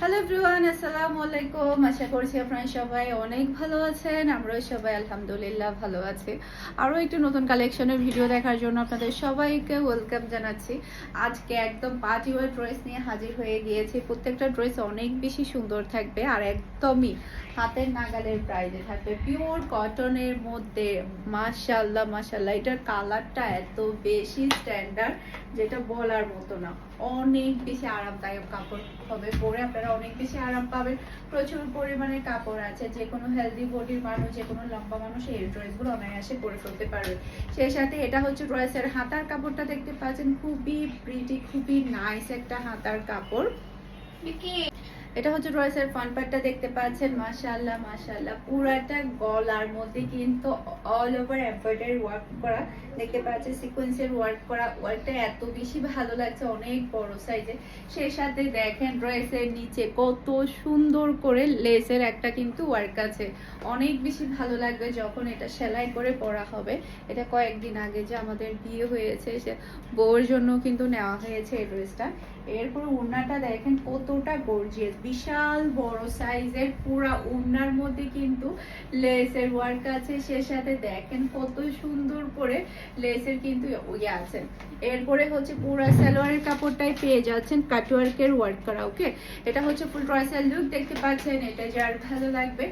Hello everyone আসসালামু আলাইকুম আশা করছি আপনারা সবাই অনেক ভালো আছেন। আমরাও সবাই আলহামদুলিল্লাহ ভালো আছি। আরও একটু নতুন কালেকশনের ভিডিও দেখার জন্য আপনাদের সবাইকে ওয়েলকাম জানাচ্ছি। আজকে একদম পার্টি ওয়ার ড্রেস নিয়ে হাজির হয়ে গিয়েছি। প্রত্যেকটা ড্রেস অনেক বেশি সুন্দর থাকবে আর একদমই হাতের নাগালের প্রাইজে থাকবে। পিওর কটনের মধ্যে মাশাল্লাহ মাশাল্লাহ এটার কালারটা এত বেশি স্ট্যান্ডার্ড যেটা বলার মতো না। অনেক বেশি আরামদায়ক কাপড় হবে। পরে আপনারা অনেক বেশি আরাম পাবেন। প্রচুর পরিমাণে কাপড় আছে। যে কোনো হেলদি বডির মানুষ যে কোনো লম্বা মানুষ এই ড্রেসগুলো অনায়াসে পরে ফেলতে পারবে। সেই সাথে এটা হচ্ছে ড্রেসের হাতার কাপড়টা দেখতে পাচ্ছেন। খুবই প্রিটি খুবই নাইস একটা হাতার কাপড়। এটা হচ্ছে ড্রেসের ফ্রন্ট পার্টটা দেখতে পাচ্ছেন, মাশাআল্লাহ মাশাআল্লাহ। পুরাটা গলার মধ্যে কিন্তু অল ওভার এমব্রয়ডারি ওয়ার্ক করা, দেখতে পাচ্ছেন সিকোয়েন্সের ওয়ার্ক করা। ওয়ার্কটা এত বেশি ভালো লাগছে, অনেক বড় সাইজে সেই সাথে দেখেন ড্রেসের নিচে কত সুন্দর করে লেসের একটা কিন্তু ওয়ার্ক আছে। অনেক বেশি ভালো লাগবে যখন এটা সেলাই করে পরা হবে। এটা কয়েকদিন আগে যে আমাদের বিয়ে হয়েছে, সে বউয়ের জন্য কিন্তু নেওয়া হয়েছে এই ড্রেসটা এরপর উড়নাটা দেখেন কতটা গর্জিয়াস বিশাল বড় সাইজের পুরা উড়নার মধ্যে কিন্তু লেসের ওয়ার্ক আছে। সে সাথে দেখেন কত সুন্দর করে লেসের কিন্তু ইয়ে আছে। এরপরে হচ্ছে পুরা সালোয়ারের কাপড়টাই পেয়ে যাচ্ছেন কাটওয়ার্কের ওয়ার্ক করা ওকে এটা হচ্ছে ফুল ট্রয়েসাল লুক দেখতে পাচ্ছেন, এটা যার ভালো লাগবে।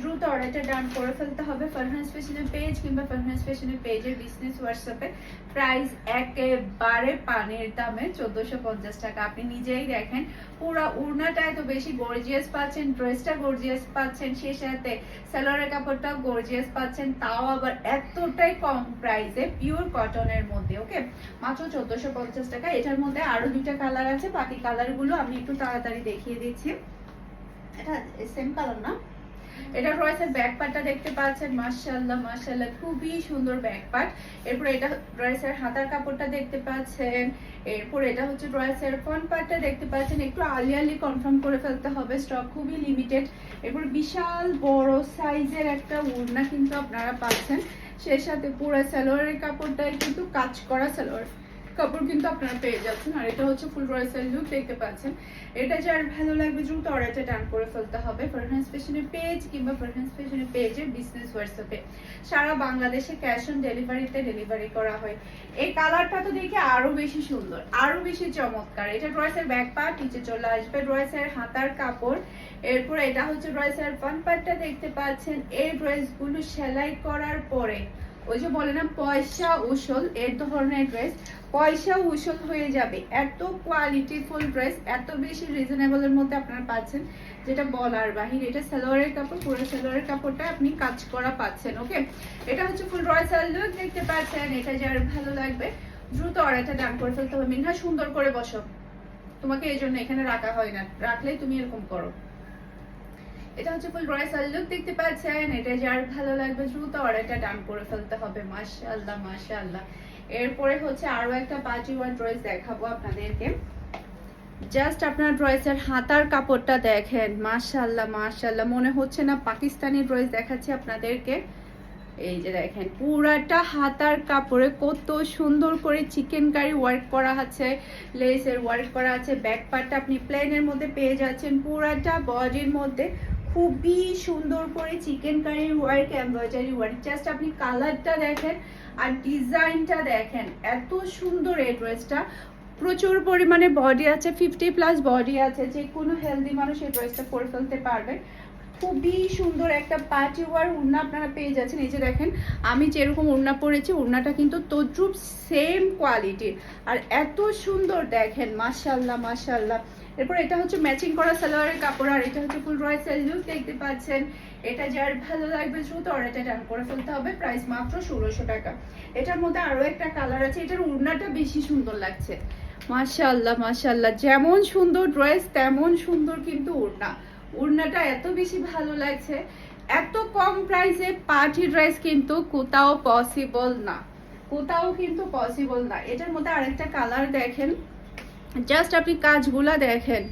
দ্রুত অর্ডারটা ডান করে ফেলতে হবে। ফারহান্স ফ্যাশনের পেজ কিংবা ফারহান্স ফ্যাশনের পেজের বিজনেস হোয়াটসঅ্যাপে প্রাইস একেবারে পানের দামে চোদ্দশো পঞ্চাশ টাকা। আপনি নিজেই দেখেন, পুরো উড়নাটা এত বেশি গর্জিয়াস পাচ্ছেন ড্রেসটা গর্জিয়াস পাচ্ছেন সে সাথে সালোয়ারের কাপড়টাও গর্জিয়াস পাচ্ছেন, তাও আবার এতটাই কম প্রাইসে পিওর কটনের মধ্যে ওকে মাত্র চোদ্দশো পঞ্চাশ টাকা। এটার মধ্যে আরও দুইটা কালার আছে। বাকি কালারগুলো আমি একটু তাড়াতাড়ি দেখিয়ে দিচ্ছি। এটা সেম কালার না? এটা রয়েছে ব্যাক পার্টটা দেখতে পাচ্ছেন, মাশাআল্লাহ মাশাআল্লাহ, খুবই সুন্দর ব্যাক পার্ট এরপর এটা ড্রেসের হাতার কাপড়টা দেখতে পাচ্ছেন। এরপর এটা হচ্ছে ড্রেসের ফ্রন্ট পার্টটা দেখতে পাচ্ছেন। একটু আলি আলি কনফার্ম করে ফেলতে হবে, স্টক খুবই লিমিটেড এরপর বিশাল বড় সাইজের একটা ওড়না কিন্তু আপনারা পাচ্ছেন। সেই সাথে পুরো সালোয়ারের কাপড়টাই কিন্তু কাজ করা সালোয়ার। কাপড় কিন্তু আপনারা পেয়ে যাচ্ছেন। আর এটা হচ্ছে ফুল রয়েসেল লুক, দেখতে পাচ্ছেন। এটা যার ভালো লাগবে দ্রুত অর্ডারটা ডান করে ফেলতে হবে। ফারহান্স ফ্যাশনের পেজ কিংবা ফারহান্স ফ্যাশনের পেজের বিজনেস হোয়াটসঅ্যাপে সারা বাংলাদেশে ক্যাশ অন ডেলিভারিতে ডেলিভারি করা হয়। এই কালারটা তো দেখে আরও বেশি সুন্দর, আরও বেশি চমৎকার। এটা ড্রয়েসের ব্যাক পার্ট নিচে চলে আসবে ড্রয়েসের হাতার কাপড়। এরপর এটা হচ্ছে ড্রয়েসের ফ্রন্ট পার্টটা দেখতে পাচ্ছেন। এই ড্রেসগুলো সেলাই করার পরে ওই যে বলে না, পয়সা উসল এর ধরনের ড্রেস পয়সা উসল হয়ে যাবে। এত কোয়ালিটিফুল ড্রেস এত বেশি রিজনেবলের মধ্যে আপনারা পাচ্ছেন, যেটা বলার বাহির। এটা সালোয়ারের কাপড়, পুরো সালোয়ারের কাপড়টা আপনি কাজ করা পাচ্ছেন ওকে এটা হচ্ছে ফুল রয়্যাল লুক দেখতে পাচ্ছেন। এটা যার ভালো লাগবে, দ্রুত অর্ডারটা ডান করে ফেলতে হবে। মিনহা, সুন্দর করে বসো। তোমাকে এই জন্য এখানে রাখা হয় না। রাখলেই তুমি এরকম করো। এটা হচ্ছে ফুল রয়্যাল লুক দেখতে পাচ্ছেন। এটা যার ভালো লাগবে দ্রুত অর্ডারটা ডান করে ফেলতে হবে। মাশাআল্লাহ মাশাআল্লাহ। এরপরে হচ্ছে আরও একটা পার্টি ওয়ার ড্রেস দেখাবো আপনাদেরকে। জাস্ট আপনার ড্রেসের হাতার কাপড়টা দেখেন। মাশাআল্লাহ মাশাআল্লাহ। মনে হচ্ছে না পাকিস্তানি ড্রেস দেখাচ্ছি আপনাদেরকে। এই যে দেখেন, পুরাটা হাতার কাপড়ে কত সুন্দর করে চিকেন কারি ওয়ার্ক করা আছে লেসের ওয়ার্ক করা আছে। ব্যাক পার্টটা আপনি প্লেনের মধ্যে পেয়ে যাচ্ছেন। পুরাটা বডির মধ্যে খুবই সুন্দর করে চিকেন কারির ওয়ার্ক এমব্রয়ডারি ওয়ার্ক জাস্ট আপনি কালারটা দেখেন আর ডিজাইনটা দেখেন। এত সুন্দর এই ড্রেসটা প্রচুর পরিমাণে বডি আছে ফিফটি প্লাস বডি আছে। যে কোনো হেলদি মানুষ এই ড্রেসটা পরে ফেলতে পারবে। খুবই সুন্দর একটা পার্টি ওয়ার উড়না আপনারা পেয়ে যাচ্ছেন। এই যে দেখেন, আমি যেরকম উড়না পরেছি, উড়নাটা কিন্তু তদ্রুপ সেম কোয়ালিটির আর এত সুন্দর দেখেন মাশাল্লাহ মাশাল্লাহ এরপর এটা হচ্ছে ম্যাচিং করা সালোয়ারের কাপড়, আর এটা হচ্ছে ফুল রয়্যাল লুক দেখতে পাচ্ছেন। এটা যার ভালো লাগবে দ্রুত অর্ডারটা ডান করে ফেলতে হবে প্রাইস মাত্র ষোলোশো টাকা। এটার মধ্যে আরও একটা কালার আছে, এটার উড়নাটা বেশি সুন্দর লাগছে। মাশাল্লাহ মাশাল্লাহ যেমন সুন্দর ড্রেস তেমন সুন্দর কিন্তু উড়না। উড়নাটা এত বেশি ভালো লাগছে, এত কম প্রাইসে পার্টি ড্রেস কিন্তু কোথাও পসিবল না। কোথাও কিন্তু পসিবল না। এটার মধ্যে আরেকটা কালার দেখেন। জাস্ট আপনি কাজগুলা দেখেন।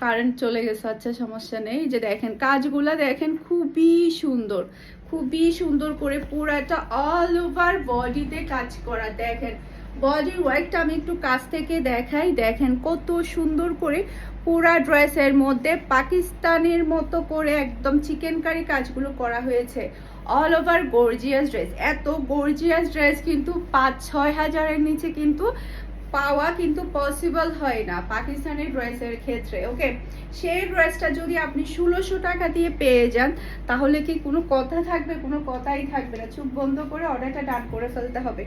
কারেন্ট চলে গেছে আচ্ছা সমস্যা নেই। যে দেখেন, কাজগুলা দেখেন, খুবই সুন্দর। খুবই সুন্দর করে পুরাটা অল ওভার বডিতে কাজ করা, দেখেন। বডির ওয়ার্কটা আমি একটু কাছ থেকে দেখাই। দেখেন, কত সুন্দর করে পুরা ড্রেসের মধ্যে পাকিস্তানের মতো করে একদম চিকেন কারি কাজগুলো করা হয়েছে। অল ওভার গর্জিয়াস ড্রেস এত গর্জিয়াস ড্রেস কিন্তু পাঁচ ছয় হাজারের নিচে কিন্তু পাওয়া কিন্তু পসিবল হয় না পাকিস্তানি ড্রেসের ক্ষেত্রে ওকে সেই ড্রেসটা যদি আপনি ষোলোশো টাকা দিয়ে পেয়ে যান, তাহলে কি কোনো কথা থাকবে? কোনো কথাই থাকবে না। চুপ বন্ধ করে অর্ডারটা ডান করে ফেলতে হবে।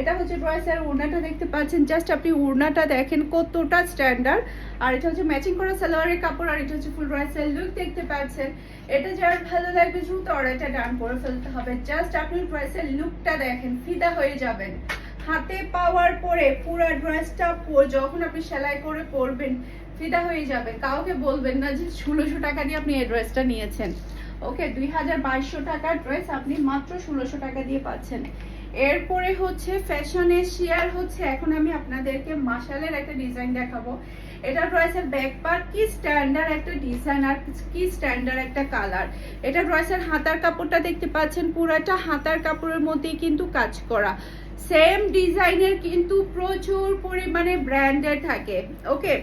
এটা হচ্ছে ড্রেসের ওড়নাটা দেখতে পাচ্ছেন। জাস্ট আপনি ওড়নাটা দেখেন কতটা স্ট্যান্ডার্ড আর এটা হচ্ছে ম্যাচিং করা সালোয়ারের কাপড়, আর এটা হচ্ছে ফুল ড্রেসের লুক দেখতে পাচ্ছেন। এটা যার ভালো লাগবে দ্রুত অর্ডারটা ডান করে ফেলতে হবে। জাস্ট আপনি ড্রেসের লুকটা দেখেন, ফিদা হয়ে যাবেন। হাতে পাওয়ার পরে পুরো ড্রেসটা যখন আপনি সেলাই করে পরবেন, ফিদা হয়ে যাবে। কাউকে বলবেন না যে ষোলোশো টাকা দিয়ে আপনি এই ড্রেসটা নিয়েছেন। ওকে, দুই হাজার বাইশশো টাকার ড্রেস আপনি মাত্র ষোলোশো টাকা দিয়ে পাচ্ছেন। এরপরে হচ্ছে ফ্যাশন এশিয়ার হচ্ছে, এখন আমি আপনাদেরকে মাসালের একটা ডিজাইন দেখাবো। এটা ড্রেসের ব্যাক পার্ট কি স্ট্যান্ডার্ড একটা ডিজাইন আর কি স্ট্যান্ডার্ড একটা কালার এটা ড্রেসের হাতার কাপড়টা দেখতে পাচ্ছেন পুরাটা, হাতার কাপড়ের মধ্যেই কিন্তু কাজ করা। সেম ডিজাইনের কিন্তু প্রচুর পরিমাণে ব্র্যান্ডের থাকে ওকে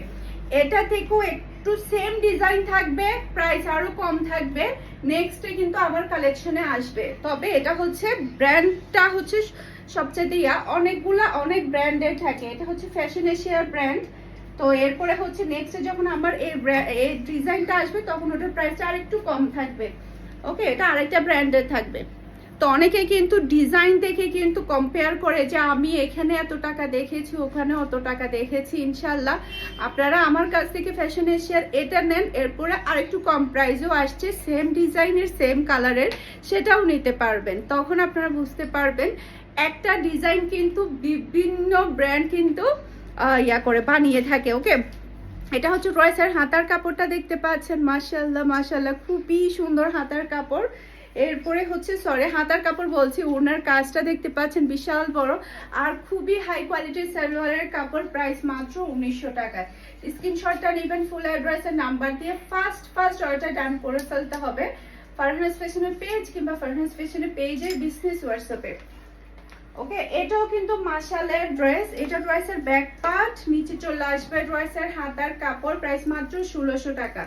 এটা থেকেও একটু সেম ডিজাইন থাকবে প্রাইস আরও কম থাকবে নেক্সটে কিন্তু আবার কালেকশনে আসবে। তবে এটা হচ্ছে ব্র্যান্ডটা হচ্ছে সবচেয়ে ইয়া, অনেকগুলা অনেক ব্র্যান্ডের থাকে। এটা হচ্ছে ফ্যাশন এশিয়ার ব্র্যান্ড তো এরপরে হচ্ছে নেক্সটে যখন আমার এই এই ডিজাইনটা আসবে, তখন ওটার প্রাইসটা আরেকটু কম থাকবে ওকে এটা আরেকটা ব্র্যান্ডের থাকবে। তো অনেকে কিন্তু ডিজাইন দেখে কিন্তু কম্পেয়ার করে যে আমি এখানে এত টাকা দেখেছি, ওখানে অত টাকা দেখেছি ইনশাল্লাহ আপনারা আমার কাছ থেকে ফ্যাশন এশিয়ার এটা নেন, এরপরে আরেকটু কম প্রাইসেও আসছে সেম ডিজাইনের সেম কালারের সেটাও নিতে পারবেন। তখন আপনারা বুঝতে পারবেন, একটা ডিজাইন কিন্তু বিভিন্ন ব্র্যান্ড কিন্তু ইয়া করে বানিয়ে থাকে ওকে এটা হচ্ছে রয়েসের হাতার কাপড়টা দেখতে পাচ্ছেন মাশাল্লাহ মাশাল্লাহ খুবই সুন্দর হাতার কাপড়। এরপরে হচ্ছে সরি হাতার কাপড় বলছি, ওনার কাজটা দেখতে পাচ্ছেন, বিশাল বড়। আর খুবই হাই কোয়ালিটির সালোয়ারের কাপড় প্রাইস মাত্র উনিশশো টাকায়। স্ক্রিনশটটা নেবেন ফুল অ্যাড্রেসের নাম্বার দিয়ে ফার্স্ট ফার্স্ট অর্ডারটা ডান করে ফেলতে হবে। ফারহানাস ফ্যাশনের পেজ কিংবা ফারহানাস ফ্যাশনের পেজের বিজনেস হোয়াটসঅ্যাপে ওকে এটাও কিন্তু মাশালের ড্রেস এটা ড্রেসের ব্যাক পার্ট নিচে চলে আসবে ড্রেসের হাতার কাপড় প্রাইস মাত্র ষোলোশো টাকা।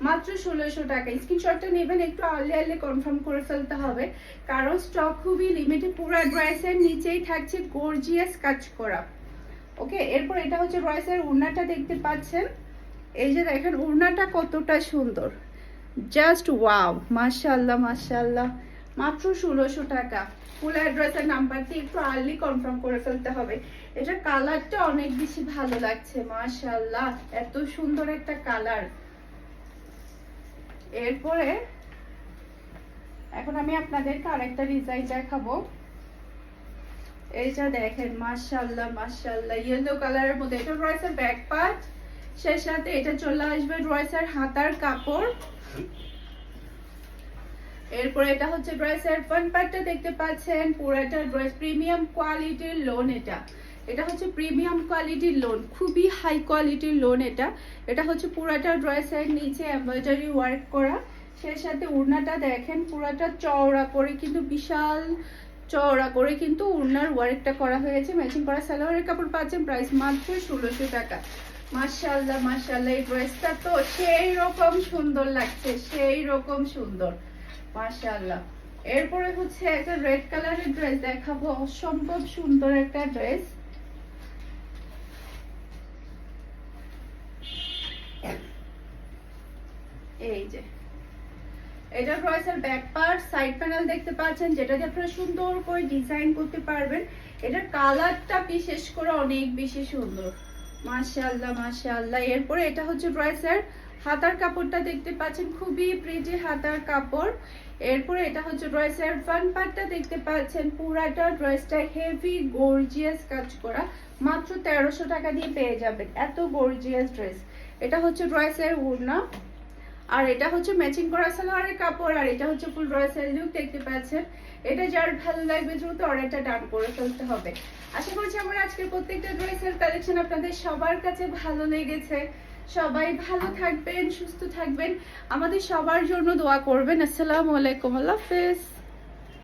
মাত্র ষোলোশো টাকা। স্ক্রিনশটটা নেবেন, একটু আর্লি আর্লি কনফার্ম করে ফেলতে হবে। কারণ স্টক খুবই লিমিটেড পুরো ড্রেসের নিচেই থাকছে গর্জিয়াস কাজ করা। ওকে এরপর এটা হচ্ছে ড্রেসের উড়নাটা দেখতে পাচ্ছেন। এই যে দেখেন, উড়নাটা কতটা সুন্দর। জাস্ট ওয়াও মাশাল্লাহ মাশাল্লাহ মাত্র ষোলোশো টাকা। ফুল অ্যাড্রেসের নাম্বারটি একটু আর্লি কনফার্ম করে ফেলতে হবে। এটা কালারটা অনেক বেশি ভালো লাগছে মাশাল্লাহ এত সুন্দর একটা কালার এরপরে এখন আমি আপনাদেরকে আরেকটা ডিজাইন দেখাবো। এইটা দেখেন মাশাল্লাহ মাশাল্লাহ ইয়েলো কালারের মধ্যে। এটা রয়েছে ব্যাক পার্ট সেই সাথে এটা চলে আসবে ড্রেসের হাতার কাপড়। এরপরে এটা হচ্ছে ড্রেসের ফ্রন্ট পার্টটা দেখতে পাচ্ছেন, পুরোটা ড্রেস প্রিমিয়াম কোয়ালিটির লোন এটা। এটা হচ্ছে প্রিমিয়াম কোয়ালিটির লোন খুবই হাই কোয়ালিটির লোন এটা। এটা হচ্ছে পুরাটা ড্রেসের নিচে এমব্রয়ডারি ওয়ার্ক করা। সেই সাথে উড়নাটা দেখেন, পুরাটা চওড়া করে কিন্তু বিশাল চওড়া করে কিন্তু উড়নার ওয়ার্কটা করা হয়েছে। ম্যাচিং করা সালোয়ারের কাপড় পাচ্ছেন প্রাইস মাত্র ষোলোশো টাকা। মাশাল্লাহ মাশাল্লাহ এই ড্রেসটা তো সেই রকম সুন্দর লাগছে, সেই রকম সুন্দর। মাশাল্লাহ এরপরে হচ্ছে একটা রেড কালারের ড্রেস দেখাবো। অসম্ভব সুন্দর একটা ড্রেস এই যে এটা ড্রেসের ব্যাক পার্ট সাইড প্যানেল দেখতে পাচ্ছেন, যেটা দিয়ে আপনারা সুন্দর করে ডিজাইন করতে পারবেন। এটার কালারটা বিশেষ করে অনেক বেশি সুন্দর। মাশাআল্লাহ মাশাআল্লাহ। এরপরে এটা হচ্ছে ড্রেসের হাতার কাপড়টা দেখতে পাচ্ছেন, খুবই প্রিটি হাতার কাপড়। এরপরে এটা হচ্ছে ড্রেসের ফ্রন্ট পার্টটা দেখতে পাচ্ছেন, পুরাটা ড্রেসটা হেভি গর্জিয়াস কাজ করা। মাত্র তেরোশো টাকা দিয়ে পেয়ে যাবেন, এত গর্জিয়াস ড্রেস এটা হচ্ছে ড্রেসের উড়না আর এটা হচ্ছে ম্যাচিং করা সালোয়ারের কাপড়, আর এটা হচ্ছে ফুল ড্রেসের লুক দেখতে পাচ্ছেন। এটা যার ভালো লাগবে দ্রুত অর্ডারটা ডান করে ফেলতে হবে। আশা করছি আমার আজকের প্রত্যেকটা ড্রেসের কালেকশন আপনাদের সবার কাছে ভালো লেগেছে। সবাই ভালো থাকবেন, সুস্থ থাকবেন। আমাদের সবার জন্য দোয়া করবেন। আসসালামু আলাইকুম, আল্লাহ হাফেজ।